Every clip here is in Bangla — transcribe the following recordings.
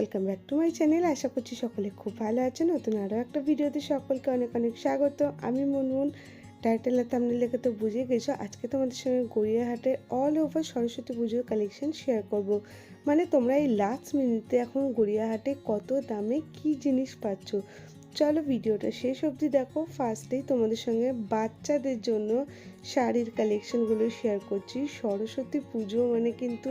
welcome back to my channel আশা করছি সকলে খুব ভালো আছে নতুন আরও একটা ভিডিওতে সকলকে অনেক অনেক স্বাগত। আমি মুনমুন। টাইটেল আর লেখে তো বুঝে গেছো, আজকে তোমাদের সঙ্গে গড়িয়াহাটের অল ওভার সরস্বতী পুজোর কালেকশন শেয়ার করব। মানে তোমরা এই লাস্ট মিনিটে এখন গড়িয়াহাটে কত দামে কি জিনিস পাচ্ছ? চলো ভিডিওটা শেষ অবধি দেখো। ফার্স্টেই তোমাদের সঙ্গে বাচ্চাদের জন্য শাড়ির কালেকশনগুলো শেয়ার করছি। সরস্বতী পুজো মানে কিন্তু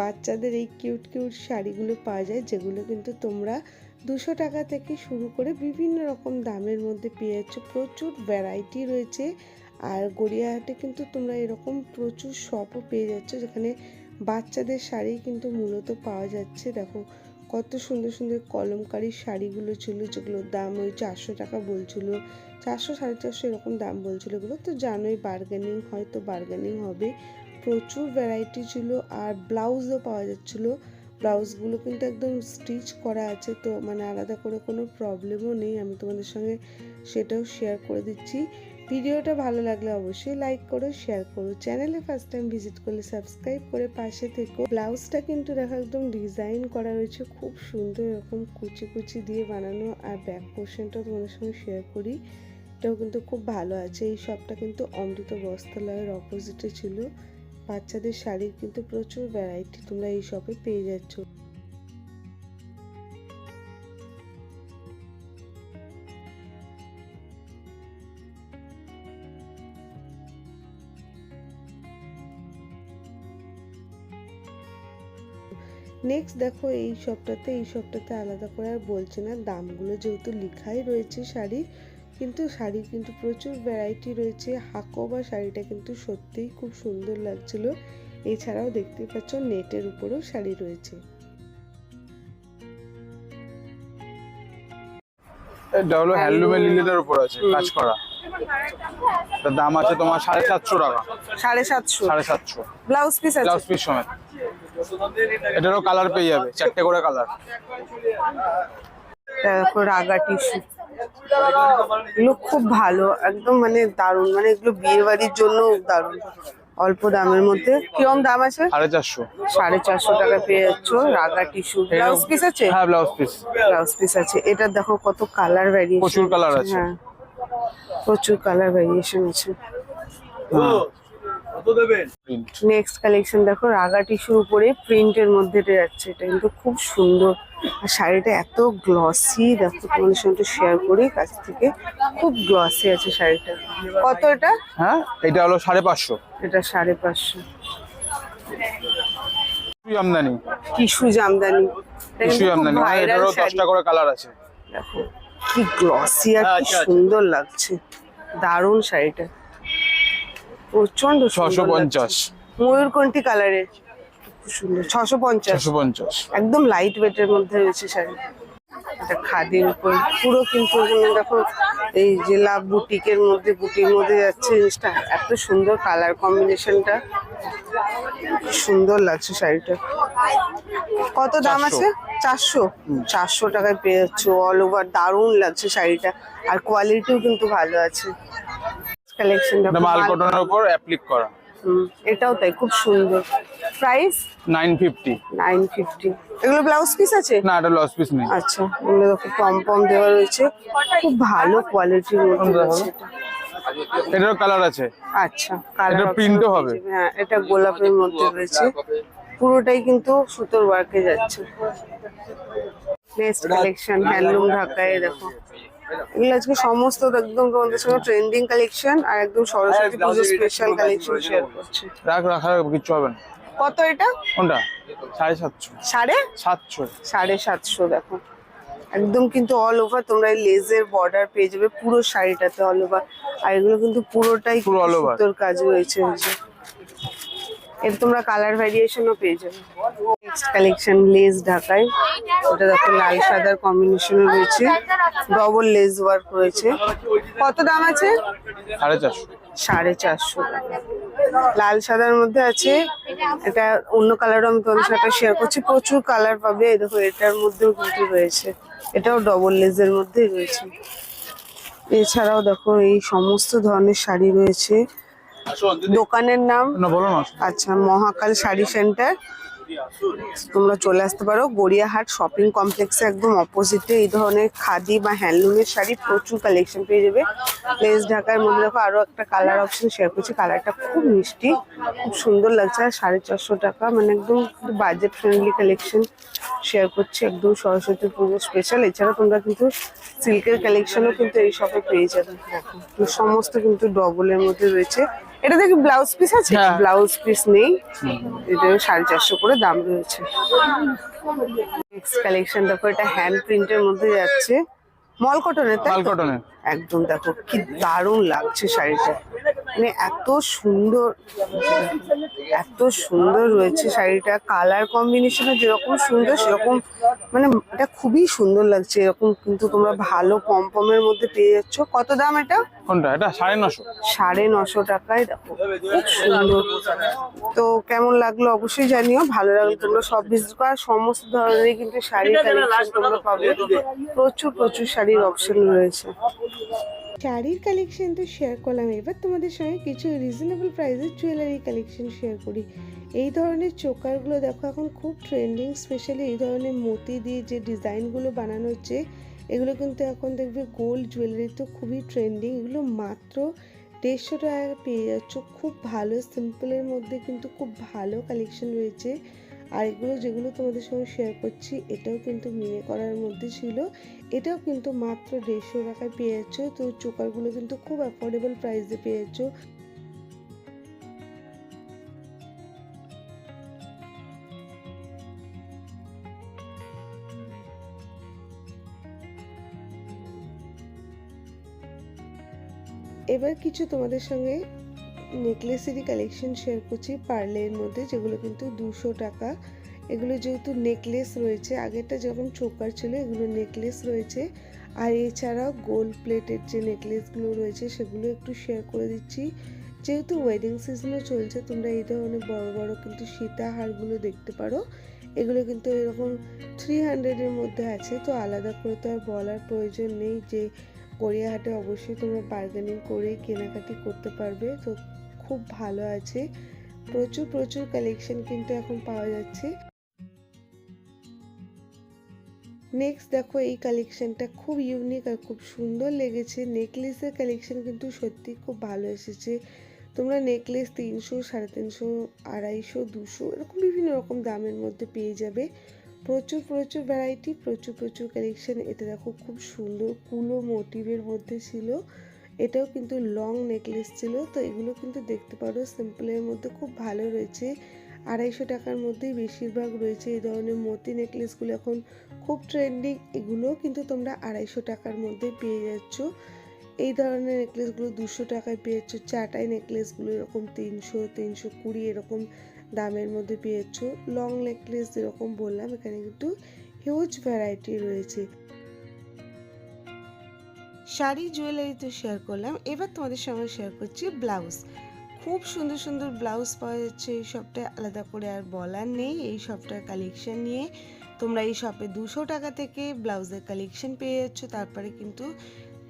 বাচ্চাদের এই কিউট কিউট শাড়িগুলো পাওয়া যায়, যেগুলো কিন্তু তোমরা দুশো টাকা থেকে শুরু করে বিভিন্ন রকম দামের মধ্যে পেয়ে যাচ্ছ। প্রচুর ভ্যারাইটি রয়েছে আর গড়িয়াহাটে কিন্তু তোমরা এরকম প্রচুর শপও পেয়ে যাচ্ছ, যেখানে বাচ্চাদের শাড়ি কিন্তু মূলত পাওয়া যাচ্ছে। দেখো কত সুন্দর সুন্দর কলমকারী শাড়িগুলো ছিল যেগুলোর দাম ওই চারশো টাকা বলছিল। চারশো, সাড়ে চারশো এরকম দাম বলছিল এগুলো। তো জানোই বার্গেনিং হয়তো বার্গেনিং হবে। প্রচুর ভ্যারাইটি ছিল আর ব্লাউজও পাওয়া যাচ্ছিল। ব্লাউজগুলো কিন্তু একদম স্টিচ করা আছে তো মানে আলাদা করে কোনো প্রবলেমও নেই। আমি তোমাদের সঙ্গে সেটাও শেয়ার করে দিচ্ছি। ভিডিওটা ভালো লাগলে অবশ্যই লাইক করো শেয়ার করো। চ্যানেলে ফার্স্ট টাইম ভিজিট করলে সাবস্ক্রাইব করে পাশে থেকো। ব্লাউজটা কিন্তু দেখো একদম ডিজাইন করা রয়েছে, খুব সুন্দর এরকম কুচি কুচি দিয়ে বানানো। আর ব্যাক পোর্শনটা তোমাদের সঙ্গে শেয়ার করি। এটাও কিন্তু খুব ভালো আছে। এই শপটা কিন্তু অমৃত বস্ত্রালয়ের অপোজিটে ছিল। বাচ্চাদের শাড়ির কিন্তু প্রচুর ভ্যারাইটি তোমরা এই শপে পেয়ে যাচ্ছ। নেক্সট দেখো এই শপটাতে এই শপটাতে আলাদা করে আর বলছে না দামগুলো যেহেতু লেখাই রয়েছে শাড়ির কিন্তু শাড়ির কিন্তু প্রচুর ভ্যারাইটি রয়েছে। হাকোবা শাড়িটা কিন্তু সত্যিই খুব সুন্দর লাগছিল। এছাড়াও দেখতেই পাচ্ছ নেটের উপরেও শাড়ি রয়েছে। এটা হলো হ্যান্ডলুমের লিলের উপর আছে কাজ করা। দাম আছে তোমার সাড়ে সাতশো টাকা। সাড়ে সাতশো। সাড়ে সাতশো। ব্লাউজ পিস ব্লাউজ পিস সমেত। এটারও কালার পেয়ে যাবে চারটে করে কালার তারপর রাগা টিস্যু এগুলো খুব ভালো একদম মানে দারুণ মানে এগুলো বিয়ে বাড়ির জন্য দারুণ। অল্প দামের মধ্যে। কিরম দাম আছে? সাড়ে চারশো। সাড়ে চারশো টাকা পেয়ে যাচ্ছ রাগা টিস্যু ব্লাউজ পিস আছে? হ্যাঁ ব্লাউজ পিস ব্লাউজ পিস আছে। এটা দেখো কত কালার ভ্যারিয়েশন প্রচুর colour আছে। হ্যাঁ প্রচুর কালার ভ্যারিয়েশন আছে নেক্সট কালেকশন দেখো রাগা টিস্যুর উপরে প্রিন্টের মধ্যে এটা যাচ্ছে। এটা কিন্তু খুব সুন্দর। আর শাড়িটা এত গ্লসি দেখো তোমাদের সঙ্গে শেয়ার করি কাছ থেকে। খুব গ্লসি আছে শাড়িটা। কত এটা? হ্যাঁ এটা হলো সাড়ে পাঁচশো। এটা সাড়ে পাঁচশো। টিস্যু জামদানি এটারও দশটা করে কালার আছে। দেখো কি গ্লসি আর কি সুন্দর লাগছে। দারুণ শাড়িটা। প্রচণ্ড ছশো পঞ্চাশ। ময়ূরকণ্ঠী কালারের খুব সুন্দর ছশো পঞ্চাশ। পঞ্চাশ। একদম লাইট ওয়েটের মধ্যে রয়েছে শাড়ি। এটা খাদির উপর পুরো কিন্তু দেখো এই যে লাভ বুটিকের মধ্যে বুটির মধ্যে যাচ্ছে জিনিসটা। এত সুন্দর কালার কম্বিনেশনটা সুন্দর লাগছে শাড়িটা। কত দাম আছে? চারশো। চারশো টাকায় পেয়ে যাচ্ছ। অল ওভার দারুণ লাগছে শাড়িটা। আর কোয়ালিটিও কিন্তু ভালো আছে। কালেকশন এটা মাল কটনের উপর অ্যাপ্লিক করা। এটাও তাই খুব সুন্দর। Price nine fifty nine fifty এগুলো ব্লাউজ পিস আছে? না এটা ব্লাউজ পিস নেই। আচ্ছা এগুলো দেখো পম পম দেওয়া রয়েছে। খুব ভালো কোয়ালিটির মধ্যে। এটারও কালার আছে। আচ্ছা এটা হবে। হ্যাঁ এটা গোলাপের মধ্যে রয়েছে। পুরোটাই কিন্তু সুতোর ওয়ার্কে যাচ্ছে। নেক্সট কালেকশন হ্যান্ডলুম ঢাকায় দেখো। এগুলো আজকে সমস্ত একদম তোমাদের সঙ্গে ট্রেন্ডিং কালেকশন আর একদম সরস্বতী পুজো স্পেশাল কালেকশন শেয়ার করছে। রাখ রাখা কিচ্ছু হবে না। কত এটা? কোনটা? সাড়ে সাতশো। সাড়ে? সাতশো। সাড়ে সাতশো দেখো। একদম কিন্তু অল ওভার তোমরা এই লেজের বর্ডার পেয়ে যাবে পুরো শাড়িটাতে অল ওভার আর এগুলো কিন্তু পুরোটাই পুরো over। সুতোর কাজ রয়েছে এই এর তোমরা কালার ভ্যারিয়েশনও পেয়ে যাবে। কালেকশন লেস ঢাকায়। ওটা দেখো লাল সাদার কম্বিনেশনে রয়েছে। ডবল লেস ওয়ার্ক রয়েছে। কত দাম আছে? সাড়ে চারশো। সাড়ে চারশো। লাল সাদার মধ্যে আছে। এটা অন্য কালারও আমি তোমাদের সাথে শেয়ার করছি। প্রচুর কালার পাবে। দেখো এটার মধ্যেও কিন্তু রয়েছে। এটাও ডবল লেজের মধ্যেই রয়েছে। এছাড়াও দেখো এই সমস্ত ধরনের শাড়ি রয়েছে। দোকানের নাম আচ্ছা মহাকাল শাড়ি সেন্টার তোমরা চলে আসতে পারো। গড়িয়াহাট শপিং কমপ্লেক্সে একদম অপোজিটে এই ধরনের খাদি বা হ্যান্ডলুমের শাড়ি প্রচুর কালেকশন পেয়ে যাবে। প্লেস ঢাকার মধ্যে দেখো আরও একটা কালার অপশন শেয়ার করছি। কালারটা খুব মিষ্টি খুব সুন্দর লাগছে আর সাড়ে চারশো টাকা মানে একদম বাজেট ফ্রেন্ডলি কালেকশন শেয়ার করছি একদম সরস্বতী পুজো স্পেশাল এছাড়া তোমরা কিন্তু সিল্কের কালেকশনও কিন্তু এই শপে পেয়ে যাবে। দেখো সমস্ত কিন্তু ডবলের মধ্যে রয়েছে। এটা দেখি ব্লাউজ পিস আছে? হ্যাঁ। ব্লাউজ পিস নেই। এটা সাড়ে চারশো করে দাম রয়েছে। নেক্সট কালেকশন দেখো এটা হ্যান্ড প্রিন্টের মধ্যে যাচ্ছে। মল কটনের মল কটনের একদম দেখো কি দারুণ লাগছে শাড়িটা। মানে এত সুন্দর এত সুন্দর রয়েছে শাড়িটা। কালার কম্বিনেশনে যেরকম সুন্দর সেরকম মানে এটা খুবই সুন্দর লাগছে। এরকম কিন্তু তোমরা ভালো কম পমপমের মধ্যে পেয়ে যাচ্ছ। কত দাম এটা? কোনটা? এটা সাড়ে নশো। সাড়ে নশো টাকায় দেখো খুব সুন্দর। তো কেমন লাগল অবশ্যই জানিও। ভালো লাগল তোমরা সব ভিজিট করা। সমস্ত ধরনের কিন্তু কালেকশন তোমরা পাবে। প্রচুর প্রচুর শাড়ির অপশন রয়েছে। শাড়ির কালেকশন তো শেয়ার করলাম। এবার তোমাদের সঙ্গে কিছু রিজনেবল প্রাইসের জুয়েলারি কালেকশন শেয়ার করি। এই ধরনের চোকারগুলো দেখো, এখন খুব ট্রেন্ডিং স্পেশালি এই ধরনের মতি দিয়ে যে ডিজাইনগুলো বানানো হচ্ছে, এগুলো কিন্তু এখন দেখবে গোল্ড জুয়েলারি তো খুবই ট্রেন্ডিং এগুলো মাত্র দেড়শো টাকা পেয়ে যাচ্ছ। খুব ভালো সিম্পলের মধ্যে কিন্তু খুব ভালো কালেকশন রয়েছে। আর এগুলো যেগুলো তোমাদের সঙ্গে শেয়ার করছি, এটাও কিন্তু মিনে করার মধ্যে ছিল। এটাও কিন্তু মাত্র দেড়শো টাকায় পেয়ে যাচ্ছ তো চোকারগুলো কিন্তু খুব অ্যাফোর্ডেবল প্রাইসে পেয়ে যাচ্ছ এবার কিছু তোমাদের সঙ্গে নেকলেসেরই কালেকশন শেয়ার করছি। পার্লের মধ্যে, যেগুলো কিন্তু দুশো টাকা। এগুলো যেহেতু নেকলেস রয়েছে, আগেরটা যেরকম চোকার ছিল, এগুলো নেকলেস রয়েছে। আর এছাড়াও গোল্ড প্লেটের যে নেকলেসগুলো রয়েছে, সেগুলো একটু শেয়ার করে দিচ্ছি। যেহেতু ওয়েডিং সিজনও চলছে, তোমরা এই ধরনের বড় বড় কিন্তু সীতাহারগুলো দেখতে পারো। এগুলো কিন্তু এরকম থ্রি হান্ড্রেডের মধ্যে আছে, তো আলাদা করে তো আর বলার প্রয়োজন নেই যে গড়িয়াহাটে অবশ্যই তোমরা বার্গেনিং করে কেনাকাটি করতে পারবে। তো খুব ভালো আছে। প্রচুর প্রচুর কালেকশন কিন্তু এখন পাওয়া যাচ্ছে। নেক্সট দেখো, এই কালেকশনটা খুব ইউনিক আর খুব সুন্দর লেগেছে। নেকলেসের কালেকশন কিন্তু সত্যি খুব ভালো এসেছে। তোমরা নেকলেস তিনশো, সাড়ে তিনশো, আড়াইশো, দুশো এরকম বিভিন্ন রকম দামের মধ্যে পেয়ে যাবে। প্রচুর প্রচুর ভ্যারাইটি প্রচুর প্রচুর কালেকশন এটা দেখো, খুব সুন্দর, কুলো মোটিভের মধ্যে ছিল। এটাও কিন্তু লং নেকলেস ছিল, তো এগুলো কিন্তু দেখতে পারো সিম্পলের মধ্যে খুব ভালো রয়েছে। আড়াইশো টাকার মধ্যেই বেশিরভাগ রয়েছে এই ধরনের মতি নেকলেসগুলো এখন খুব ট্রেন্ডিং এগুলোও কিন্তু তোমরা আড়াইশো টাকার মধ্যে পেয়ে যাচ্ছ। এই ধরনের নেকলেসগুলো দুশো টাকায় পেয়ে যাচ্ছ চাটাই নেকলেসগুলো এরকম তিনশো তিনশো কুড়ি এরকম দামের মধ্যে পেয়ে যাচ্ছ। লং নেকলেস যেরকম বললাম, এখানে কিন্তু হিউজ ভ্যারাইটি রয়েছে। শাড়ি জুয়েলারি তো শেয়ার করলাম। এবার তোমাদের সঙ্গে শেয়ার করছি ব্লাউজ খুব সুন্দর সুন্দর ব্লাউজ পাওয়া যাচ্ছে এই সবটা আলাদা করে আর বলার নেই। এই সবটার কালেকশন নিয়ে তোমরা এই শপে দুশো টাকা থেকে ব্লাউজের কালেকশন পেয়ে যাচ্ছ। তারপরে কিন্তু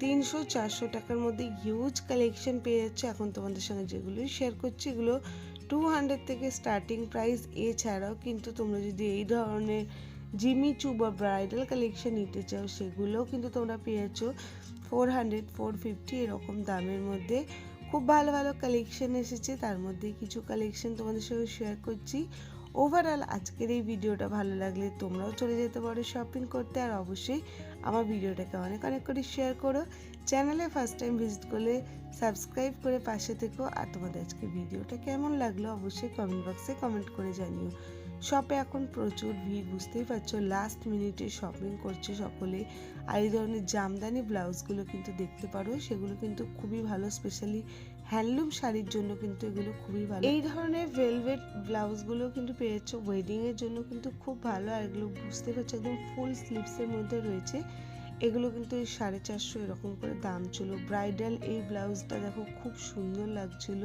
তিনশো, চারশো টাকার মধ্যে হিউজ কালেকশন পেয়ে যাচ্ছ। এখন তোমাদের সঙ্গে যেগুলো শেয়ার করছি, এগুলো টু হান্ড্রেড থেকে স্টার্টিং প্রাইস এছাড়াও কিন্তু তোমরা যদি এই ধরনের জিমি চু বা ব্রাইডাল কালেকশন নিতে চাও, সেগুলোও কিন্তু তোমরা পেয়ে ফোর হান্ড্রেড ফোর ফিফটি এরকম দামের মধ্যে খুব ভালো ভালো কালেকশন এসেছে। তার মধ্যে কিছু কালেকশন তোমাদের সঙ্গে শেয়ার করছি। ওভারঅল আজকের এই ভিডিওটা ভালো লাগলে তোমরাও চলে যেতে পারো শপিং করতে। আর অবশ্যই আমার ভিডিওটাকে অনেক অনেক করে শেয়ার করো। চ্যানেলে ফার্স্ট টাইম ভিজিট করলে সাবস্ক্রাইব করে পাশে থেকো। আর তোমাদের আজকে ভিডিওটা কেমন লাগল অবশ্যই কমেন্ট বক্সে কমেন্ট করে জানিও। শপে এখন প্রচুর ভিড়, বুঝতেই পারছ? লাস্ট মিনিটে শপিং করছে সকলে। আর এই ধরনের জামদানি ব্লাউজগুলো কিন্তু দেখতে পারো, সেগুলো কিন্তু খুবই ভালো স্পেশালি হ্যান্ডলুম শাড়ির জন্য কিন্তু এগুলো খুবই ভালো। এই ধরনের ভেলভেট ব্লাউজগুলো কিন্তু পেয়েছ ওয়েডিং এর জন্য কিন্তু খুব ভালো, আর এগুলো বুঝতে পারছ একদম ফুল স্লিভসের মধ্যে রয়েছে। এগুলো কিন্তু এই সাড়ে চারশো এরকম করে দাম ছিল। ব্রাইডাল এই ব্লাউজটা দেখো, খুব সুন্দর লাগছিল।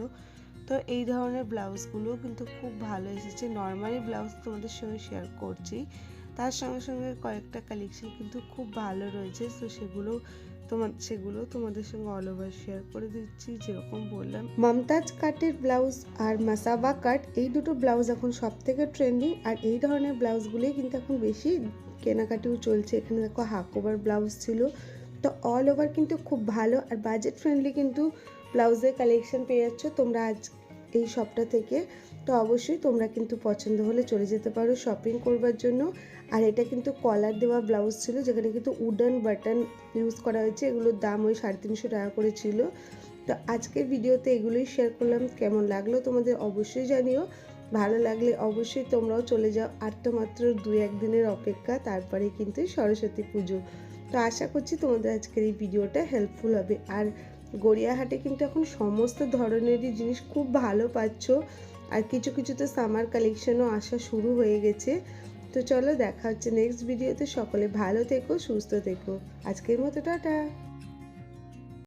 তো এই ধরনের ব্লাউজগুলো কিন্তু খুব ভালো এসেছে। নর্মালি ব্লাউজ তোমাদের সঙ্গে শেয়ার করছি। তার সঙ্গে সঙ্গে কয়েকটা কালেকশন কিন্তু খুব ভালো রয়েছে। তো সেগুলো তোমার, সেগুলো তোমাদের সঙ্গে অল ওভার শেয়ার করে দিচ্ছি, যেরকম বললাম। মমতাজ কাটের ব্লাউজ আর মাসাবা কাট এই দুটো ব্লাউজ এখন সব থেকে ট্রেন্ডিং আর এই ধরনের ব্লাউজগুলোই কিন্তু এখন বেশি কেনাকাটিও চলছে। এখানে দেখো হাকোভার ব্লাউজ ছিল তো অল ওভার কিন্তু খুব ভালো আর বাজেট ফ্রেন্ডলি কিন্তু ব্লাউজের কালেকশন পেয়ে যাচ্ছ তোমরা আজ এই শপটা থেকে। তো অবশ্যই তোমরা কিন্তু পছন্দ হলে চলে যেতে পারো শপিং করবার জন্য। আর এটা কিন্তু কলার দেওয়া ব্লাউজ ছিল, যেখানে কিন্তু উডেন বাটন ইউজ করা হয়েছে। এগুলোর দাম ওই সাড়ে তিনশো টাকা করে ছিল। তো আজকের ভিডিওতে এগুলোই শেয়ার করলাম। কেমন লাগল তোমাদের অবশ্যই জানিও। ভালো লাগলে অবশ্যই তোমরাও চলে যাও। আর তো মাত্র দু একদিনের অপেক্ষা, তারপরে কিন্তু সরস্বতী পুজো। তো আশা করছি তোমাদের আজকের এই ভিডিওটা হেল্পফুল হবে। আর গড়িয়াহাটে কিন্তু এখন সমস্ত ধরনেরই জিনিস খুব ভালো পাচ্ছ। আর কিছু কিছু তো সামার কালেকশনও আসা শুরু হয়ে গেছে। তো চলো দেখা হচ্ছে নেক্সট ভিডিওতে সকলে ভালো থেকো, সুস্থ থেকো। আজকের মতো, টাটা।